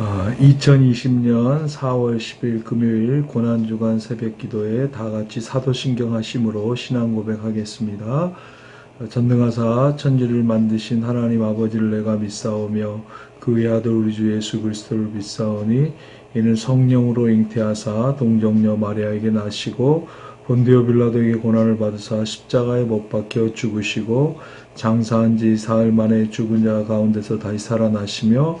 어, 2020년 4월 10일 금요일 고난주간 새벽 기도에 다 같이 사도신경 하심으로 신앙 고백하겠습니다. 어, 전능하사 천지를 만드신 하나님 아버지를 내가 믿사오며 그 외아들 우리 주 예수 그리스도를 믿사오니 이는 성령으로 잉태하사 동정녀 마리아에게 나시고 본디오 빌라도에게 고난을 받으사 십자가에 못 박혀 죽으시고 장사한 지 사흘 만에 죽은 자 가운데서 다시 살아나시며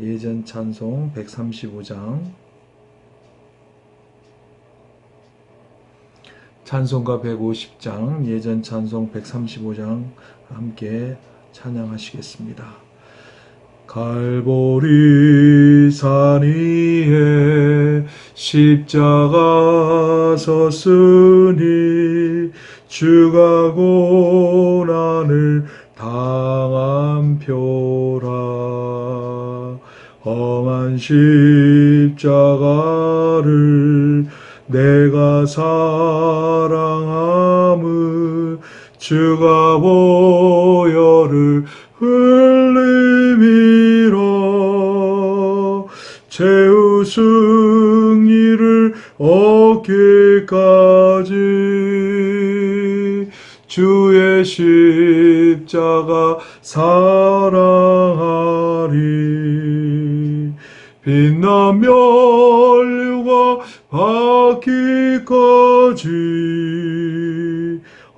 예전 찬송 135장 찬송가 150장 예전 찬송 135장 함께 찬양하시겠습니다. 갈보리 산 위에 십자가 섰으니 주가 고난을 당한 표라 험한 십자가를 내가 사랑함을 주가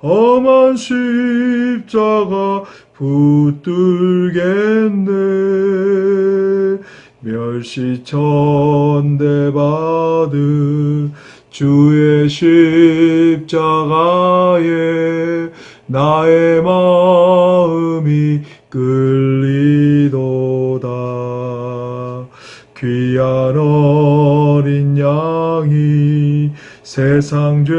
험한 십자가 붙들겠네. 멸시 천대 받은 주의 십자가에 나의 마음이 끌리도다. 귀한 어린 양이 세상 죄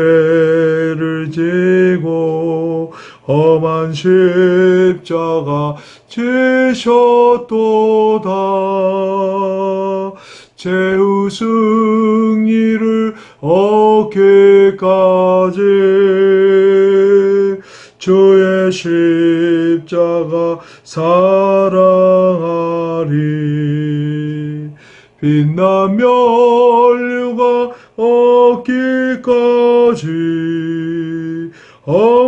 험한 십자가 지셨도다. 최후 승리를 얻기까지 주의 십자가 사랑하리. 빛난 멸류가 얻기까지 험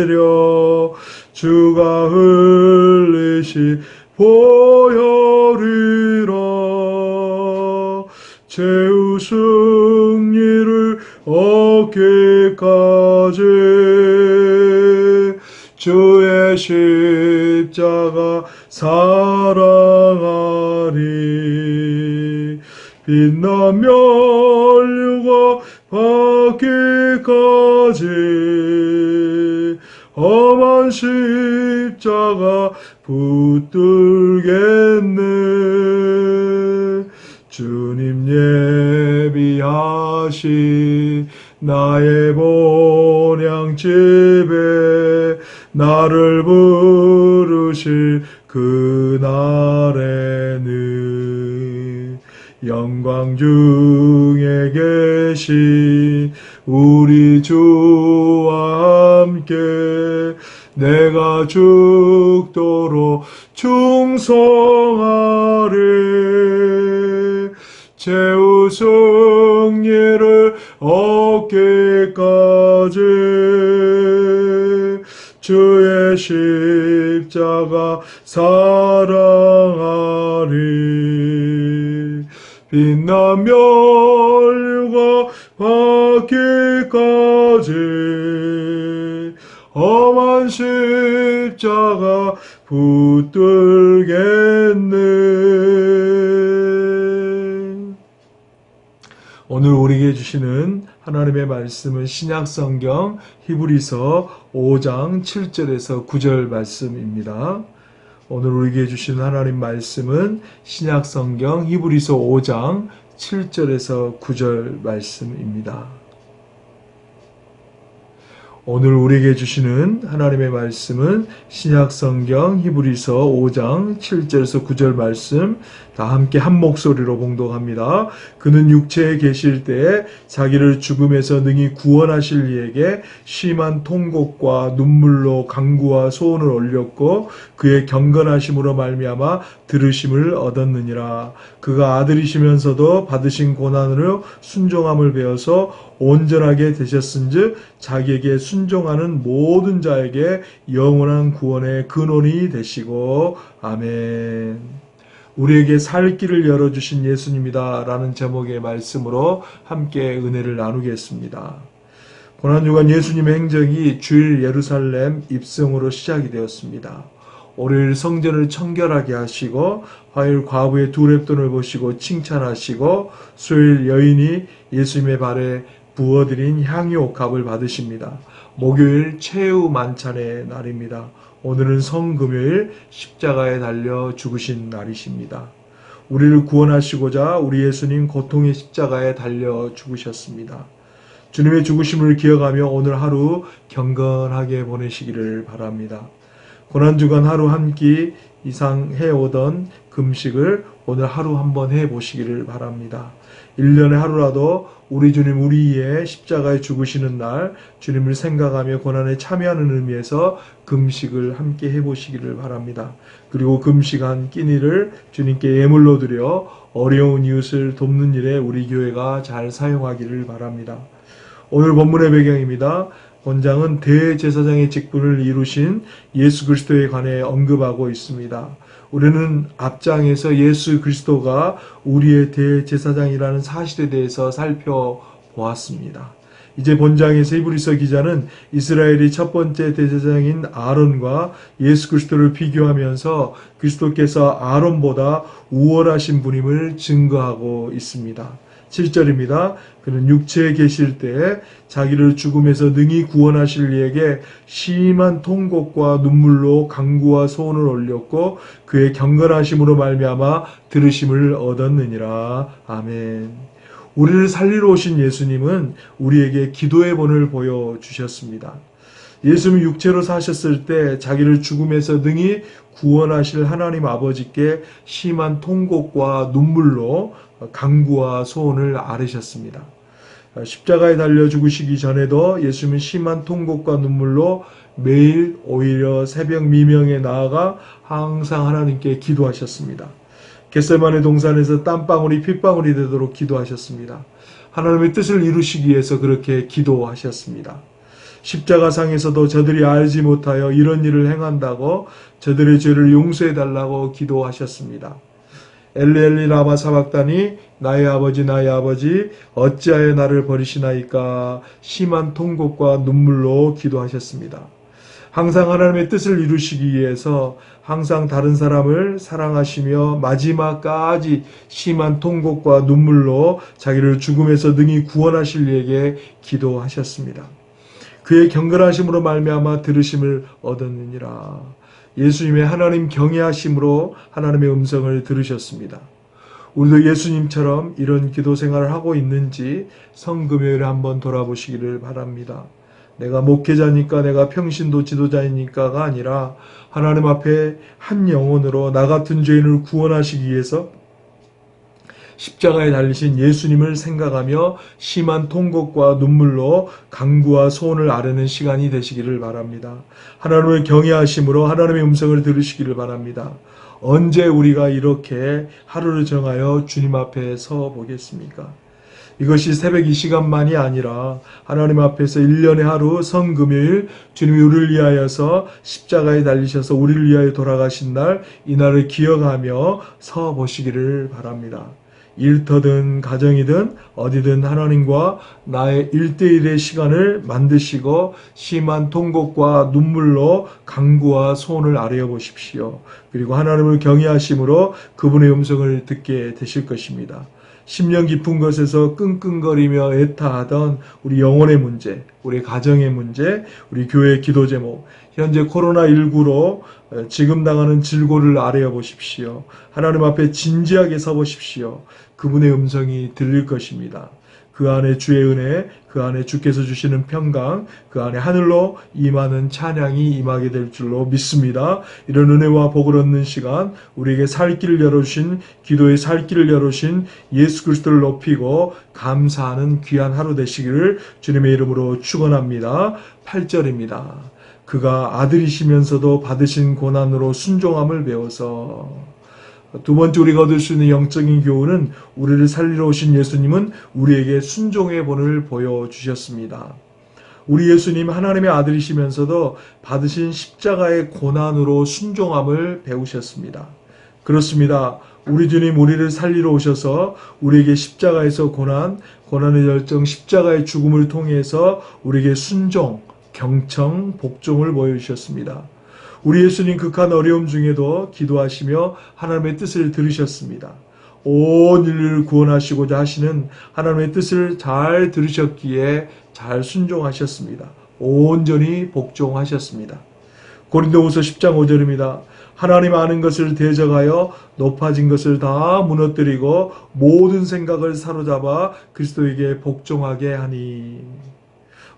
주가 흘리신 보혈이라. 최후 승리를 얻기까지 주의 십자가 사랑하리. 빛난 멸류가 받기까지 험한 십자가 붙들겠네. 주님 예비하신 나의 본향집에 나를 죽도록 충성하리. 최후 승리를 얻기까지. 주의 십자가 사랑하리. 빛나며 율과 받기까지. 험한 십자가 붙들겠네. 오늘 우리에게 주시는 하나님의 말씀은 신약 성경 히브리서 5장 7절에서 9절 말씀입니다. 오늘 우리에게 주시는 하나님 말씀은 신약 성경 히브리서 5장 7절에서 9절 말씀입니다. 오늘 우리에게 주시는 하나님의 말씀은 신약 성경 히브리서 5장 7절에서 9절 말씀 다 함께 한 목소리로 봉독합니다. 그는 육체에 계실 때에 자기를 죽음에서 능히 구원하실 이에게 심한 통곡과 눈물로 강구와 소원을 올렸고 그의 경건하심으로 말미암아 들으심을 얻었느니라. 그가 아들이시면서도 받으신 고난으로 순종함을 배워서 온전하게 되셨은즉 자기에게 순종하는 모든 자에게 영원한 구원의 근원이 되시고 아멘. 우리에게 살 길을 열어주신 예수님이다 라는 제목의 말씀으로 함께 은혜를 나누겠습니다. 고난주간 예수님의 행적이 주일 예루살렘 입성으로 시작이 되었습니다. 월요일 성전을 청결하게 하시고 화요일 과부의 두 랩돈을 보시고 칭찬하시고 수요일 여인이 예수님의 발에 부어드린 향유 값을 받으십니다. 목요일 최후 만찬의 날입니다. 오늘은 성금요일 십자가에 달려 죽으신 날이십니다. 우리를 구원하시고자 우리 예수님 고통의 십자가에 달려 죽으셨습니다. 주님의 죽으심을 기억하며 오늘 하루 경건하게 보내시기를 바랍니다. 고난주간 하루 한 끼 이상 해오던 금식을 오늘 하루 한번 해보시기를 바랍니다. 1년에 하루라도 우리 주님 우리의 십자가에 죽으시는 날 주님을 생각하며 고난에 참여하는 의미에서 금식을 함께 해보시기를 바랍니다. 그리고 금식한 끼니를 주님께 예물로 드려 어려운 이웃을 돕는 일에 우리 교회가 잘 사용하기를 바랍니다. 오늘 본문의 배경입니다. 본장은 대제사장의 직분을 이루신 예수 그리스도에 관해 언급하고 있습니다. 우리는 앞장에서 예수 그리스도가 우리의 대제사장이라는 사실에 대해서 살펴보았습니다. 이제 본장에서 히브리서 기자는 이스라엘이 첫 번째 대제사장인 아론과 예수 그리스도를 비교하면서 그리스도께서 아론보다 우월하신 분임을 증거하고 있습니다. 7절입니다. 그는 육체에 계실 때에 자기를 죽음에서 능히 구원하실 이에게 심한 통곡과 눈물로 강구와 소원을 올렸고 그의 경건하심으로 말미암아 들으심을 얻었느니라. 아멘. 우리를 살리러 오신 예수님은 우리에게 기도의 본을 보여 주셨습니다. 예수님이 육체로 사셨을 때 자기를 죽음에서 능히 구원하실 하나님 아버지께 심한 통곡과 눈물로 강구와 소원을 아뢰셨습니다. 십자가에 달려 죽으시기 전에도 예수님은 심한 통곡과 눈물로 매일 오히려 새벽 미명에 나아가 항상 하나님께 기도하셨습니다. 겟셀만의 동산에서 땀방울이 핏방울이 되도록 기도하셨습니다. 하나님의 뜻을 이루시기 위해서 그렇게 기도하셨습니다. 십자가상에서도 저들이 알지 못하여 이런 일을 행한다고 저들의 죄를 용서해 달라고 기도하셨습니다. 엘리엘리 라마 사박다니 나의 아버지 나의 아버지 어찌하여 나를 버리시나이까 심한 통곡과 눈물로 기도하셨습니다. 항상 하나님의 뜻을 이루시기 위해서 항상 다른 사람을 사랑하시며 마지막까지 심한 통곡과 눈물로 자기를 죽음에서 능히 구원하실 이에게 기도하셨습니다. 그의 경건하심으로 말미암아 들으심을 얻었느니라. 예수님의 하나님 경외하심으로 하나님의 음성을 들으셨습니다. 우리도 예수님처럼 이런 기도 생활을 하고 있는지 성금요일에 한번 돌아보시기를 바랍니다. 내가 목회자니까 내가 평신도 지도자이니까가 아니라 하나님 앞에 한 영혼으로 나 같은 죄인을 구원하시기 위해서 십자가에 달리신 예수님을 생각하며 심한 통곡과 눈물로 강구와 소원을 아뢰는 시간이 되시기를 바랍니다. 하나님을 경외하심으로 하나님의 음성을 들으시기를 바랍니다. 언제 우리가 이렇게 하루를 정하여 주님 앞에 서 보겠습니까? 이것이 새벽 이 시간만이 아니라 하나님 앞에서 1년의 하루 성금요일 주님이 우리를 위하여서 십자가에 달리셔서 우리를 위하여 돌아가신 날 이날을 기억하며 서 보시기를 바랍니다. 일터든 가정이든 어디든 하나님과 나의 일대일의 시간을 만드시고 심한 통곡과 눈물로 강구와 소원을 아뢰어 보십시오. 그리고 하나님을 경외하심으로 그분의 음성을 듣게 되실 것입니다. 10년 깊은 곳에서 끙끙거리며 애타하던 우리 영혼의 문제, 우리 가정의 문제, 우리 교회 기도 제목, 현재 코로나19로 지금 당하는 질고를 아뢰어 보십시오. 하나님 앞에 진지하게 서 보십시오. 그분의 음성이 들릴 것입니다. 그 안에 주의 은혜, 그 안에 주께서 주시는 평강, 그 안에 하늘로 임하는 찬양이 임하게 될 줄로 믿습니다. 이런 은혜와 복을 얻는 시간, 우리에게 살 길을 열어주신, 기도의 살 길을 열어주신 예수 그리스도를 높이고 감사하는 귀한 하루 되시기를 주님의 이름으로 축원합니다. 8절입니다. 그가 아들이시면서도 받으신 고난으로 순종함을 배워서 두 번째 우리가 얻을 수 있는 영적인 교훈은 우리를 살리러 오신 예수님은 우리에게 순종의 본을 보여주셨습니다. 우리 예수님 하나님의 아들이시면서도 받으신 십자가의 고난으로 순종함을 배우셨습니다. 그렇습니다. 우리 주님 우리를 살리러 오셔서 우리에게 십자가에서 고난, 고난의 열정, 십자가의 죽음을 통해서 우리에게 순종, 경청, 복종을 보여주셨습니다. 우리 예수님 극한 어려움 중에도 기도하시며 하나님의 뜻을 들으셨습니다. 온 인류를 구원하시고자 하시는 하나님의 뜻을 잘 들으셨기에 잘 순종하셨습니다. 온전히 복종하셨습니다. 고린도후서 10장 5절입니다. 하나님 아는 것을 대적하여 높아진 것을 다 무너뜨리고 모든 생각을 사로잡아 그리스도에게 복종하게 하니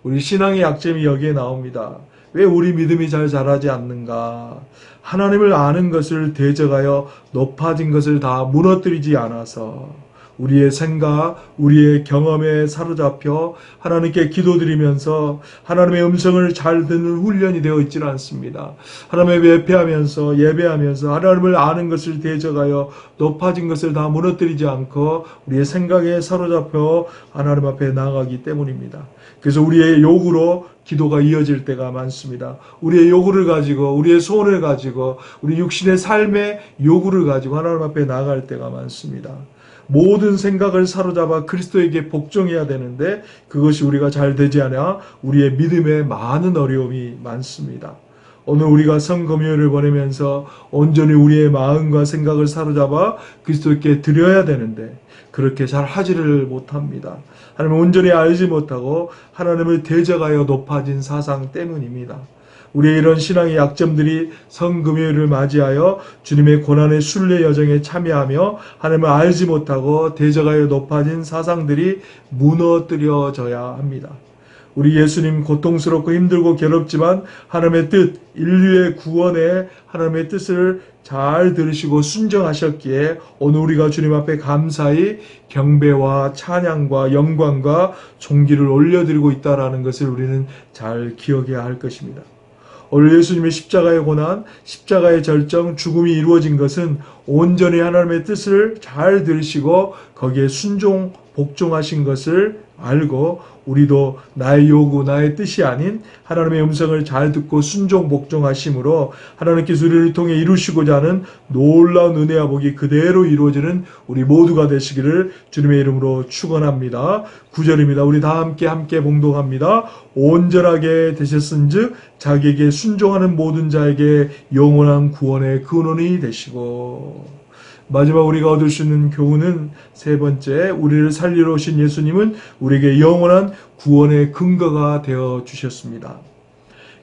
우리 신앙의 약점이 여기에 나옵니다. 왜 우리 믿음이 잘 자라지 않는가? 하나님을 아는 것을 대적하여 높아진 것을 다 무너뜨리지 않아서 우리의 생각, 우리의 경험에 사로잡혀 하나님께 기도드리면서 하나님의 음성을 잘 듣는 훈련이 되어 있지는 않습니다. 하나님의 예배하면서 예배하면서 하나님을 아는 것을 대적하여 높아진 것을 다 무너뜨리지 않고 우리의 생각에 사로잡혀 하나님 앞에 나아가기 때문입니다. 그래서 우리의 요구로 기도가 이어질 때가 많습니다. 우리의 요구를 가지고 우리의 소원을 가지고 우리 육신의 삶의 요구를 가지고 하나님 앞에 나아갈 때가 많습니다. 모든 생각을 사로잡아 그리스도에게 복종해야 되는데 그것이 우리가 잘 되지 않아 우리의 믿음에 많은 어려움이 많습니다. 오늘 우리가 성금요일을 보내면서 온전히 우리의 마음과 생각을 사로잡아 그리스도께 드려야 되는데 그렇게 잘 하지를 못합니다. 하나님을 온전히 알지 못하고 하나님을 대적하여 높아진 사상 때문입니다. 우리의 이런 신앙의 약점들이 성금요일을 맞이하여 주님의 고난의 순례 여정에 참여하며 하나님을 알지 못하고 대적하여 높아진 사상들이 무너뜨려져야 합니다. 우리 예수님 고통스럽고 힘들고 괴롭지만 하나님의 뜻, 인류의 구원에 하나님의 뜻을 잘 들으시고 순정하셨기에 오늘 우리가 주님 앞에 감사히 경배와 찬양과 영광과 존귀를 올려드리고 있다라는 것을 우리는 잘 기억해야 할 것입니다. 오늘 예수님의 십자가의 고난, 십자가의 절정, 죽음이 이루어진 것은 온전히 하나님의 뜻을 잘 들으시고 거기에 순종, 복종하신 것을 알고 우리도 나의 요구, 나의 뜻이 아닌 하나님의 음성을 잘 듣고 순종, 복종하심으로 하나님께서 우리를 통해 이루시고자 하는 놀라운 은혜와 복이 그대로 이루어지는 우리 모두가 되시기를 주님의 이름으로 축원합니다. 구절입니다. 우리 다 함께 함께 봉독합니다. 온전하게 되셨은즉 자기에게 순종하는 모든 자에게 영원한 구원의 근원이 되시고 마지막 우리가 얻을 수 있는 교훈은 세 번째, 우리를 살리러 오신 예수님은 우리에게 영원한 구원의 근거가 되어 주셨습니다.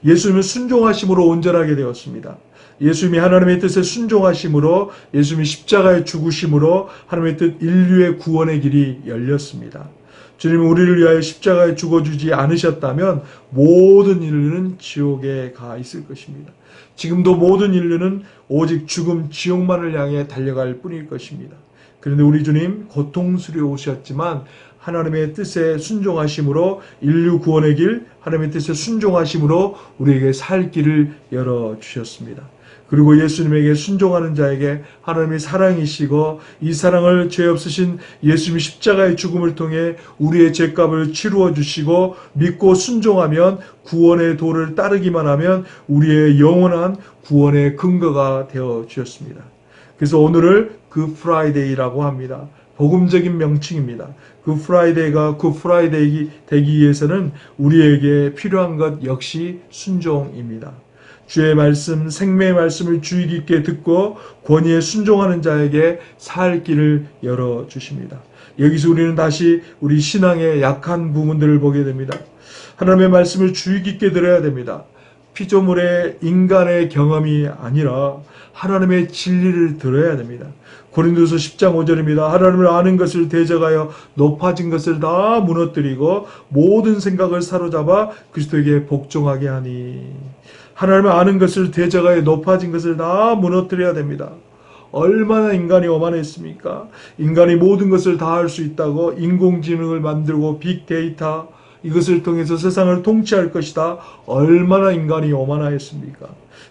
예수님은 순종하심으로 온전하게 되었습니다. 예수님이 하나님의 뜻에 순종하심으로 예수님이 십자가에 죽으심으로 하나님의 뜻 인류의 구원의 길이 열렸습니다. 주님은 우리를 위하여 십자가에 죽어주지 않으셨다면 모든 인류는 지옥에 가 있을 것입니다. 지금도 모든 인류는 오직 죽음 지옥만을 향해 달려갈 뿐일 것입니다. 그런데 우리 주님 고통스러우셨지만 하나님의 뜻에 순종하심으로 인류 구원의 길, 하나님의 뜻에 순종하심으로 우리에게 살 길을 열어 주셨습니다. 그리고 예수님에게 순종하는 자에게 하나님의 사랑이시고 이 사랑을 죄 없으신 예수님의 십자가의 죽음을 통해 우리의 죄값을 치루어 주시고 믿고 순종하면 구원의 도를 따르기만 하면 우리의 영원한 구원의 근거가 되어 주셨습니다. 그래서 오늘을 그 프라이데이라고 합니다. 복음적인 명칭입니다. 그 프라이데이가 그 프라이데이 되기 위해서는 우리에게 필요한 것 역시 순종입니다. 주의 말씀, 생명의 말씀을 주의 깊게 듣고 권위에 순종하는 자에게 살 길을 열어 주십니다. 여기서 우리는 다시 우리 신앙의 약한 부분들을 보게 됩니다. 하나님의 말씀을 주의 깊게 들어야 됩니다. 피조물의 인간의 경험이 아니라 하나님의 진리를 들어야 됩니다. 고린도서 10장 5절입니다. 하나님을 아는 것을 대적하여 높아진 것을 다 무너뜨리고 모든 생각을 사로잡아 그리스도에게 복종하게 하니 하나님을 아는 것을 대적하여 높아진 것을 다 무너뜨려야 됩니다. 얼마나 인간이 오만했습니까? 인간이 모든 것을 다 할 수 있다고 인공지능을 만들고 빅데이터 이것을 통해서 세상을 통치할 것이다. 얼마나 인간이 오만하였습니까?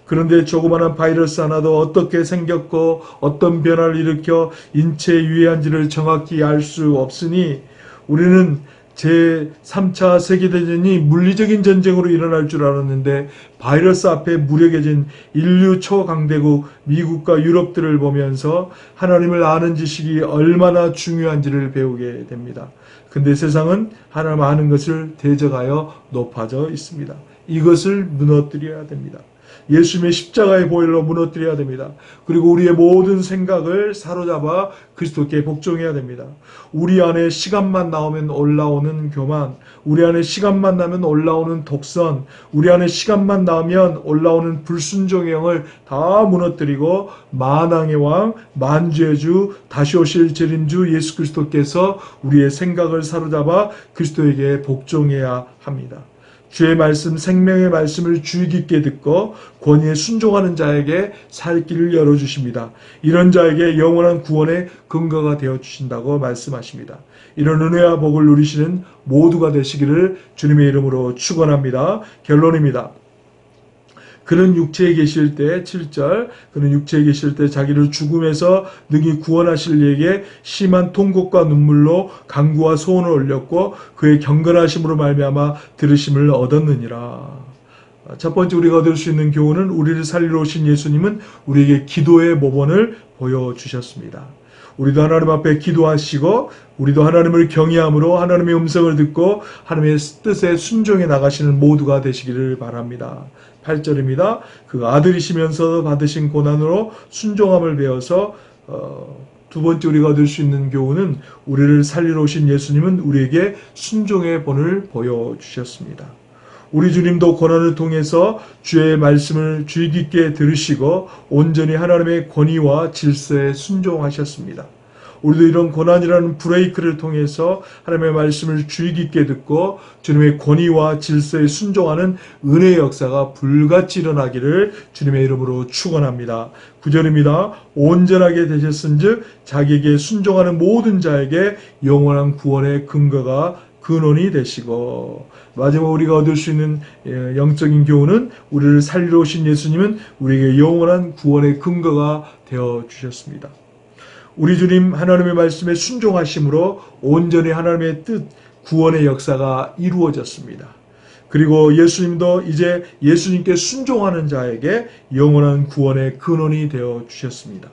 그런데 조그마한 바이러스 하나도 어떻게 생겼고 어떤 변화를 일으켜 인체에 유해한지를 정확히 알 수 없으니 우리는 제 3차 세계대전이 물리적인 전쟁으로 일어날 줄 알았는데 바이러스 앞에 무력해진 인류 초강대국 미국과 유럽들을 보면서 하나님을 아는 지식이 얼마나 중요한지를 배우게 됩니다. 근데 세상은 하나님 아는 것을 대적하여 높아져 있습니다. 이것을 무너뜨려야 됩니다. 예수님의 십자가의 보혈로 무너뜨려야 됩니다. 그리고 우리의 모든 생각을 사로잡아 그리스도께 복종해야 됩니다. 우리 안에 시간만 나오면 올라오는 교만, 우리 안에 시간만 나면 올라오는 독선, 우리 안에 시간만 나오면 올라오는 불순종의 영을 다 무너뜨리고 만왕의 왕, 만주의 주, 다시 오실 재림주 예수 그리스도께서 우리의 생각을 사로잡아 그리스도에게 복종해야 합니다. 주의 말씀, 생명의 말씀을 주의 깊게 듣고 권위에 순종하는 자에게 살 길을 열어 주십니다. 이런 자에게 영원한 구원의 근거가 되어 주신다고 말씀하십니다. 이런 은혜와 복을 누리시는 모두가 되시기를 주님의 이름으로 축원합니다. 결론입니다. 그는 육체에 계실 때 7절 그는 육체에 계실 때 자기를 죽음에서 능히 구원하실 이에게 심한 통곡과 눈물로 강구와 소원을 올렸고 그의 경건하심으로 말미암아 들으심을 얻었느니라. 첫 번째 우리가 얻을 수 있는 교훈은 우리를 살리러 오신 예수님은 우리에게 기도의 모본을 보여주셨습니다. 우리도 하나님 앞에 기도하시고 우리도 하나님을 경외함으로 하나님의 음성을 듣고 하나님의 뜻에 순종해 나가시는 모두가 되시기를 바랍니다. 8절입니다. 그 아들이시면서 받으신 고난으로 순종함을 배워서 어, 두 번째 우리가 얻을 수 있는 교훈은 우리를 살리러 오신 예수님은 우리에게 순종의 본을 보여주셨습니다. 우리 주님도 고난을 통해서 주의 말씀을 주의 깊게 들으시고 온전히 하나님의 권위와 질서에 순종하셨습니다. 우리도 이런 고난이라는 브레이크를 통해서 하나님의 말씀을 주의 깊게 듣고 주님의 권위와 질서에 순종하는 은혜의 역사가 불같이 일어나기를 주님의 이름으로 축원합니다. 9절입니다. 온전하게 되셨은즉 자기에게 순종하는 모든 자에게 영원한 구원의 근거가 근원이 되시고 마지막 우리가 얻을 수 있는 예, 영적인 교훈은 우리를 살리러 오신 예수님은 우리에게 영원한 구원의 근거가 되어 주셨습니다. 우리 주님 하나님의 말씀에 순종하심으로 온전히 하나님의 뜻 구원의 역사가 이루어졌습니다. 그리고 예수님도 이제 예수님께 순종하는 자에게 영원한 구원의 근원이 되어 주셨습니다.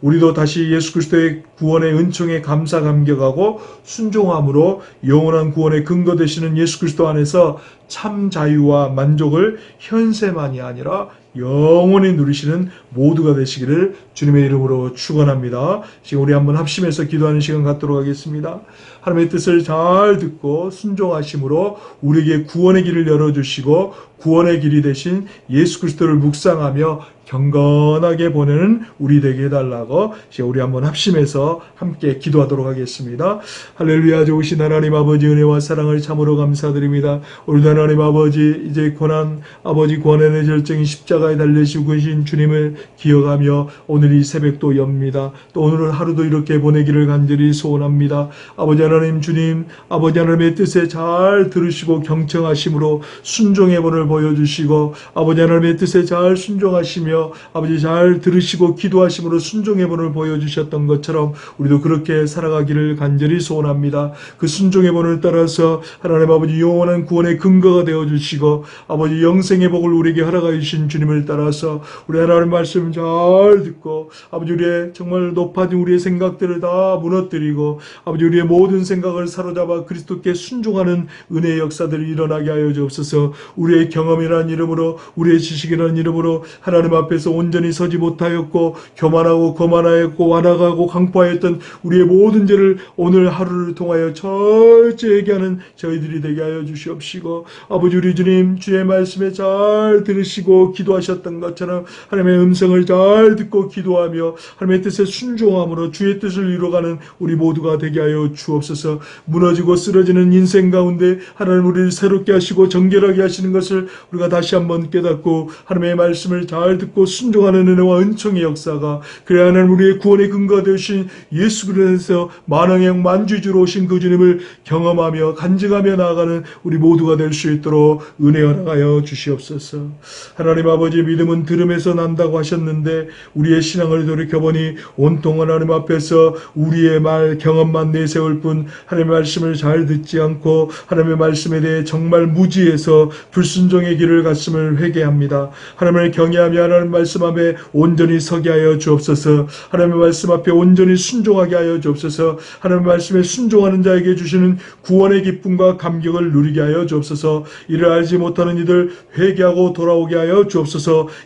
우리도 다시 예수 그리스도의 구원의 은총에 감사 감격하고 순종함으로 영원한 구원의 근거 되시는 예수 그리스도 안에서 참 자유와 만족을 현세만이 아니라 영원히 누리시는 모두가 되시기를 주님의 이름으로 축원합니다. 지금 우리 한번 합심해서 기도하는 시간 갖도록 하겠습니다. 하나님의 뜻을 잘 듣고 순종하심으로 우리에게 구원의 길을 열어주시고 구원의 길이 되신 예수 그리스도를 묵상하며 경건하게 보내는 우리 되게 해달라고 이제 우리 한번 합심해서 함께 기도하도록 하겠습니다. 할렐루야 좋으신 하나님 아버지 은혜와 사랑을 참으로 감사드립니다. 우리 하나님 아버지 이제 고난 아버지 고난의 절정인 십자 가에 달려시고 계신 주님을 기억하며 오늘 이 새벽도 엽니다. 또 오늘 하루도 이렇게 보내기를 간절히 소원합니다. 아버지 하나님 주님 아버지 하나님의 뜻에 잘 들으시고 경청하심으로 순종의 본을 보여주시고 아버지 하나님의 뜻에 잘 순종하시며 아버지 잘 들으시고 기도하심으로 순종의 본을 보여주셨던 것처럼 우리도 그렇게 살아가기를 간절히 소원합니다. 그 순종의 본을 따라서 하나님 아버지 영원한 구원의 근거가 되어 주시고 아버지 영생의 복을 우리에게 허락하 주신 주님 을 주님을 따라서 우리 하나님 말씀 잘 듣고 아버지 우리의 정말 높아진 우리의 생각들을 다 무너뜨리고 아버지 우리의 모든 생각을 사로잡아 그리스도께 순종하는 은혜의 역사들이 일어나게 하여 주옵소서. 우리의 경험이라는 이름으로 우리의 지식이라는 이름으로 하나님 앞에서 온전히 서지 못하였고 교만하고 거만하였고 완악하고 강포하였던 우리의 모든 죄를 오늘 하루를 통하여 철저하게 하는 저희들이 되게 하여 주시옵시고 아버지 우리 주님 주의 말씀에 잘 들으시고 기도하 셨던 것처럼 하나님의 음성을 잘 듣고 기도하며 하나님의 뜻에 순종함으로 주의 뜻을 이루어가는 우리 모두가 되게 하여 주옵소서 무너지고 쓰러지는 인생 가운데 하나님 우리를 새롭게 하시고 정결하게 하시는 것을 우리가 다시 한번 깨닫고 하나님의 말씀을 잘 듣고 순종하는 은혜와 은총의 역사가 그래야 하나님 우리의 구원의 근거가 되신 예수 그리스도에서 만왕의 만주주로 오신 그 주님을 경험하며 간증하며 나아가는 우리 모두가 될 수 있도록 은혜 허락하여 주시옵소서. 하나님 아버지 믿음은 들음에서 난다고 하셨는데 우리의 신앙을 돌이켜보니 온통한 하나님 앞에서 우리의 말 경험만 내세울 뿐 하나님의 말씀을 잘 듣지 않고 하나님의 말씀에 대해 정말 무지해서 불순종의 길을 갔음을 회개합니다. 하나님을 경외하며 하나님 말씀 앞에 온전히 서게 하여 주옵소서. 하나님의 말씀 앞에 온전히 순종하게 하여 주옵소서. 하나님의 말씀에 순종하는 자에게 주시는 구원의 기쁨과 감격을 누리게 하여 주옵소서. 이를 알지 못하는 이들 회개하고 돌아오게 하여 주옵소서.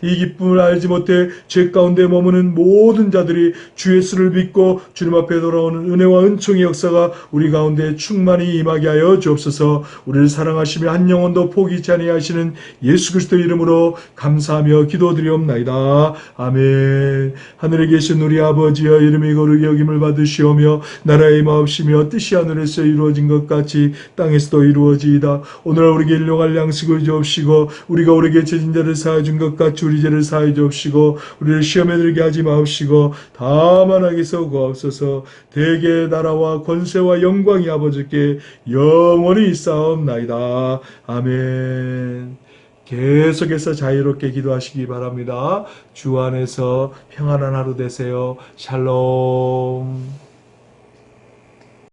이 기쁨을 알지 못해 죄 가운데 머무는 모든 자들이 주 예수를 믿고 주님 앞에 돌아오는 은혜와 은총의 역사가 우리 가운데 충만히 임하게 하여 주옵소서. 우리를 사랑하시며 한 영혼도 포기치 아니하시는 예수 그리스도 이름으로 감사하며 기도드리옵나이다. 아멘. 하늘에 계신 우리 아버지여 이름이 거룩히 여김을 받으시오며 나라의 마옵시며 뜻이 하늘에서 이루어진 것 같이 땅에서도 이루어지이다. 오늘 우리에게 일용할 양식을 주옵시고 우리가 우리에게 죄진 자를 사해 준것 같이 우리 죄를 사해 주옵시고 우리를 시험에 들게 하지 마옵시고 다만 하게서 구하옵소서 대개 나라와 권세와 영광이 아버지께 영원히 있사옵나이다. 아멘. 계속해서 자유롭게 기도하시기 바랍니다. 주 안에서 평안한 하루 되세요. 샬롬.